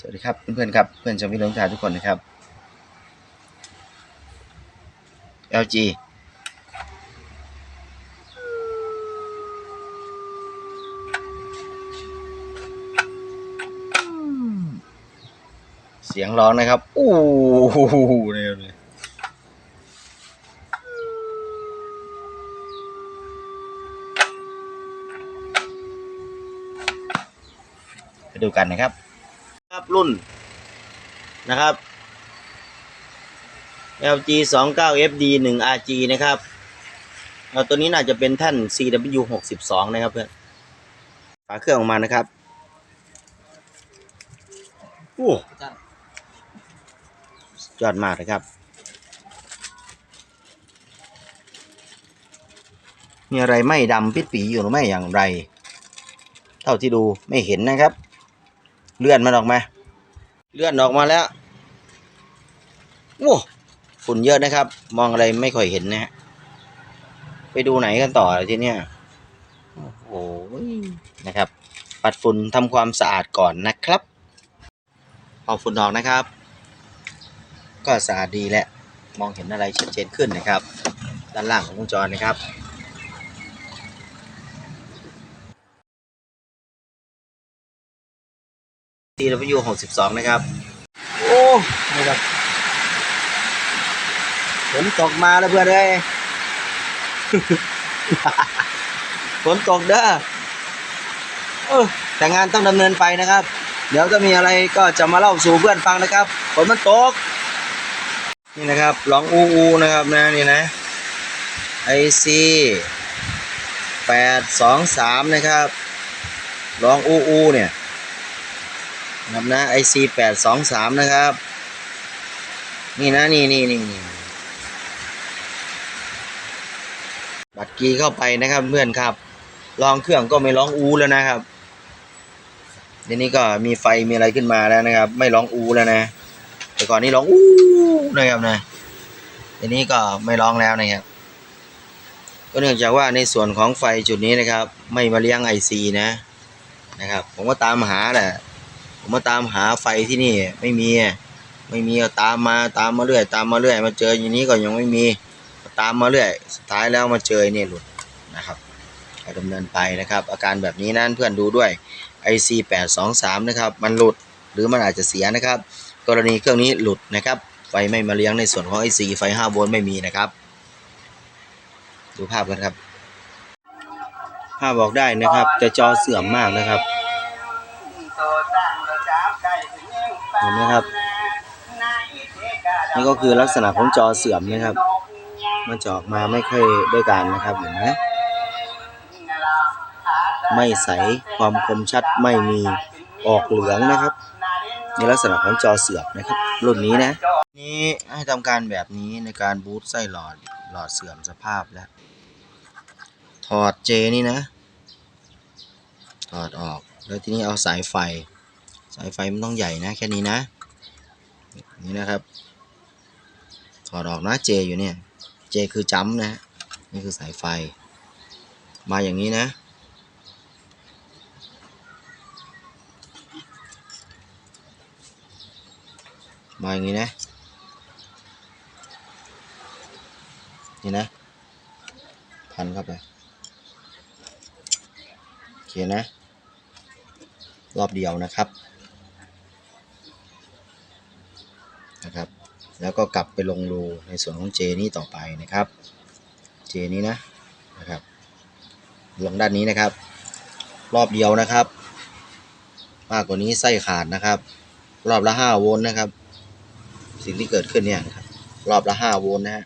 สวัสดีครับเพื่อนๆครับเพื่อนชมพี่น้องชาทุกคนนะครับ LG เสียงร้องนะครับ อู้หูเนี่ยเลยไปดูกันนะครับ รุ่นนะครับ LG 29 FD 1 RG นะครับเอาตัวนี้น่าจะเป็นแท่น CW 62นะครับเพื่อนฝาเครื่องออกมานะครับโอ้ยอดมากนะครับมีอะไรไม่ดำปิดปีอยู่หรือไม่อย่างไร เท่าที่ดูไม่เห็นนะครับ เลื่อนมันออกมา เลื่อนออกมาแล้วโอ้ฝุ่นเยอะนะครับ มองอะไรไม่ค่อยเห็นนะฮะไปดูไหนกันต่อทีเนี้ยโอ้โหนะครับ ปัดฝุ่นทำความสะอาดก่อนนะครับเอาฝุ่นออกนะครับ ก็สะอาดดีแล้วมองเห็นอะไรชัดเจนขึ้นนะครับ ด้านล่างของวงจรนะครับ TW 62 นะครับ โอ้นี่ครับฝนตกมาแล้วเพื่อนเอ้ยฝนตกเด้อเออแต่งานต้องดำเนินไปนะครับ เดี๋ยวจะมีอะไรก็จะมาเล่าสู่เพื่อนฟังนะครับฝนมันตก นี่นะครับร้องอูอูนะครับนะนี่นะไอซีแปดสองสามนะครับร้องอูอูเนี่ย ครับนะ IC แปดสองสามนะครับ นี่นะนี่นี่นี่นี่บัตรกีเข้าไปนะครับเพื่อนครับ ลองเครื่องก็ไม่ร้องอูแล้วนะครับเดี๋ยวนี้ก็มีไฟมีอะไรขึ้นมาแล้วนะครับ ไม่ร้องอูแล้วนะแต่ก่อนนี้ร้องอูนะครับนะเดี๋ยวนี้ก็ไม่ร้องแล้วนะครับ ก็เนื่องจากว่าในส่วนของไฟจุดนี้นะครับ ไม่มาเลี้ยงไอซีนะนะครับ ผมก็ตามหาแหละ ผมมาตามหาไฟที่นี่ ไม่มี ไม่มีตามมาตามมาเรื่อย ตามมาเรื่อย มาเจออย่างนี้ก็ยังไม่มี ตามมาเรื่อย สุดท้ายแล้วมาเจอเนี่ยหลุดนะครับก็ดำเนินไปนะครับ อาการแบบนี้นั้นเพื่อนดูด้วย IC 8 2 3นะครับ มันหลุดหรือมันอาจจะเสียนะครับ กรณีเครื่องนี้หลุดนะครับ ไฟไม่มาเลี้ยงในส่วนของ IC ไฟ 5 โวลต์ไม่มีนะครับ ดูภาพกันครับ ภาพบอกได้นะครับแต่จอเสื่อมมากนะครับ เห็นไหมครับ นี่ก็คือลักษณะของจอเสื่อมนะครับ มันจะออกมาไม่ค่อยด้วยกันนะครับเห็นไหมไม่ใสความคมชัดไม่มีออกเหลืองนะครับ ในลักษณะของจอเสื่อมนะครับ รุ่นนี้นะ นี้ให้ทำการแบบนี้ในการบูตไส้หลอดหลอดเสื่อมสภาพแล้ว ถอดเจนี่นะ ถอดออกแล้วทีนี้เอาสายไฟ สายไฟมันต้องใหญ่นะแค่นี้นะ นี่นะครับ ถอดออกนะเจอยู่เนี่ย เจคือจัมนะ นี่คือสายไฟ มาอย่างนี้นะ มาอย่างนี้นะ นี่นะ พันเข้าไปโอเคนะรอบเดียวนะครับ นะครับ แล้วก็กลับไปลงรูในส่วนของเจนี้ต่อไปนะครับ เจนี้นะนะครับ ลงด้านนี้นะครับ รอบเดียวนะครับ มากกว่านี้ไส้ขาดนะครับ รอบละห้าโวลต์นะครับ สิ่งที่เกิดขึ้นเนี่ยครับรอบละห้าโวลต์นะฮะ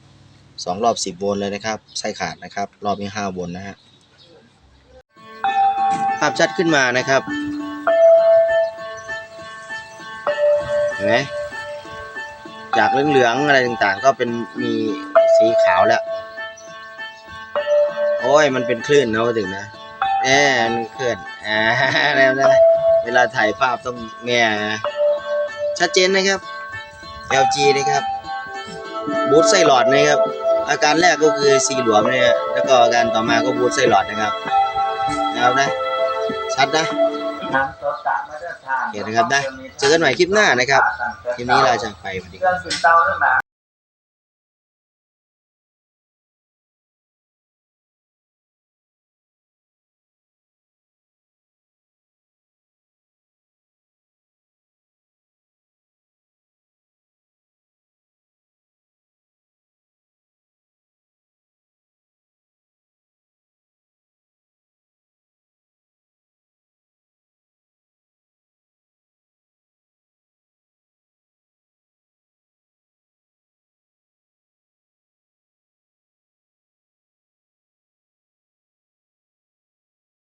สองรอบสิบโวลต์เลยนะครับไส้ขาดนะครับ รอบนี้ห้าโวลต์นะฮะภาพชัดขึ้นมานะครับ เห็นไหม จากเหลืองๆอะไรต่างๆ ก็เป็นมีสีขาวแล้ว โอ้ยมันเป็นคลื่นนะว่าถึงนะแอบมันคลื่นอ่าแล้วนะเวลาถ่ายภาพต้องแง่ชัดเจนนะครับ LG นะครับ บูทไส้หลอดนะครับ อาการแรกก็คือสีหลวมเนี่ยแล้วก็อาการต่อมาก็บูทไส้หลอดนะครับนะครับนะชัดนะ โอเคนะครับนะเจอกันใหม่คลิปหน้านะครับคลิปนี้ลาจากไปสวัสดีครับ